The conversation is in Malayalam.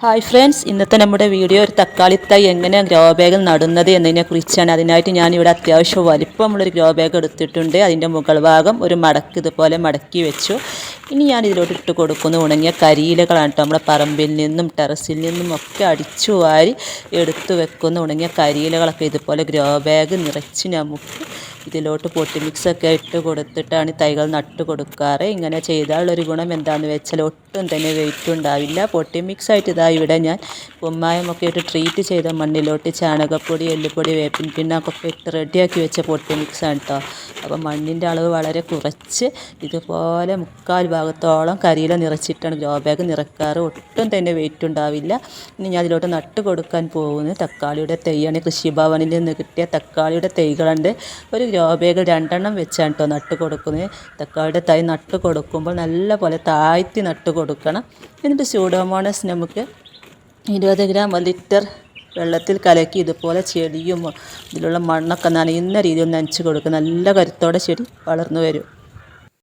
ഹായ് ഫ്രണ്ട്സ് ഇന്നത്തെ നമ്മുടെ വീഡിയോ ഒരു തക്കാളി തൈ എങ്ങനെ ഗ്രോ ബാഗിൽ നടുന്നത് എന്നതിനെ കുറിച്ചാണ്. അതിനായിട്ട് ഇവിടെ അത്യാവശ്യം വലിപ്പമുള്ളൊരു ഗ്രോ ബാഗ് എടുത്തിട്ടുണ്ട്. അതിന്റെ മുകൾ ഭാഗം ഒരു മടക്ക് ഇതുപോലെ മടക്കി വെച്ചു. ഇനി ഞാൻ ഇതിലോട്ട് ഇട്ട് കൊടുക്കുന്ന. ഉണങ്ങിയ കരിയിലകളാണ് കേട്ടോ നമ്മുടെ പറമ്പിൽ നിന്നും ടെറസിൽ നിന്നും ഒക്കെ അടിച്ചു വാരി എടുത്തു വെക്കുന്ന. ഉണങ്ങിയ കരിയിലകളൊക്കെ ഇതുപോലെ ഗ്രോ ബാഗ് നിറച്ച് നമുക്ക് ഇതിലോട്ട് പൊട്ടി മിക്സൊക്കെ ഇട്ട് കൊടുത്തിട്ടാണ് തൈകൾ നട്ട് കൊടുക്കാറ്. ഇങ്ങനെ ചെയ്താലുള്ളൊരു ഗുണം എന്താണെന്ന് വെച്ചാൽ ഒട്ടും തന്നെ വെയിറ്റ് ഉണ്ടാവില്ല. പൊട്ടി മിക്സ് ആയിട്ട് ഇതാ ഇവിടെ ഞാൻ കുമ്മായമൊക്കെ ഇട്ട് ട്രീറ്റ് ചെയ്ത മണ്ണിലോട്ട് ചാണകപ്പൊടി എല്ലുപൊടി വേപ്പിൻ പിണ്ണാക്കൊക്കെ ഇട്ട് റെഡിയാക്കി വെച്ച പൊട്ടി മിക്സാണ് കേട്ടോ അപ്പോൾ മണ്ണിന്റെ അളവ് വളരെ കുറച്ച് ഇതുപോലെ മുക്കാൽ ഭാഗത്തോളം കരിയില നിറച്ചിട്ടാണ് ഗ്രോ ബാഗ് നിറക്കാറ്. ഒട്ടും തന്നെ വെയിറ്റ് ഉണ്ടാവില്ല. ഇനി ഞാൻ അതിലോട്ട് നട്ട് കൊടുക്കാൻ പോകുന്നത് തക്കാളിയുടെ തൈയാണ് കൃഷിഭവനിൽ നിന്ന് കിട്ടിയ തക്കാളിയുടെ തൈകളുണ്ട്. ഒരു ഗ്രോ ബാഗ് രണ്ടെണ്ണം വെച്ചാണ് കേട്ടോ നട്ട് കൊടുക്കുന്നത്. തക്കാളിയുടെ തൈ നട്ട് കൊടുക്കുമ്പോൾ നല്ല പോലെ താഴ്ത്തി നട്ട് കൊടുക്കണം. എന്നിട്ട് സ്യൂഡോമോണസ് നമുക്ക് ഇരുപത് ഗ്രാം ലിറ്റർ വെള്ളത്തിൽ കലക്കി ഇതുപോലെ ചെടിയും ഇതിലുള്ള മണ്ണൊക്കെ നനയുന്ന രീതിയിൽ നനച്ച് കൊടുക്കുക നല്ല കരുത്തോടെ ചെടി വളർന്നു വരും.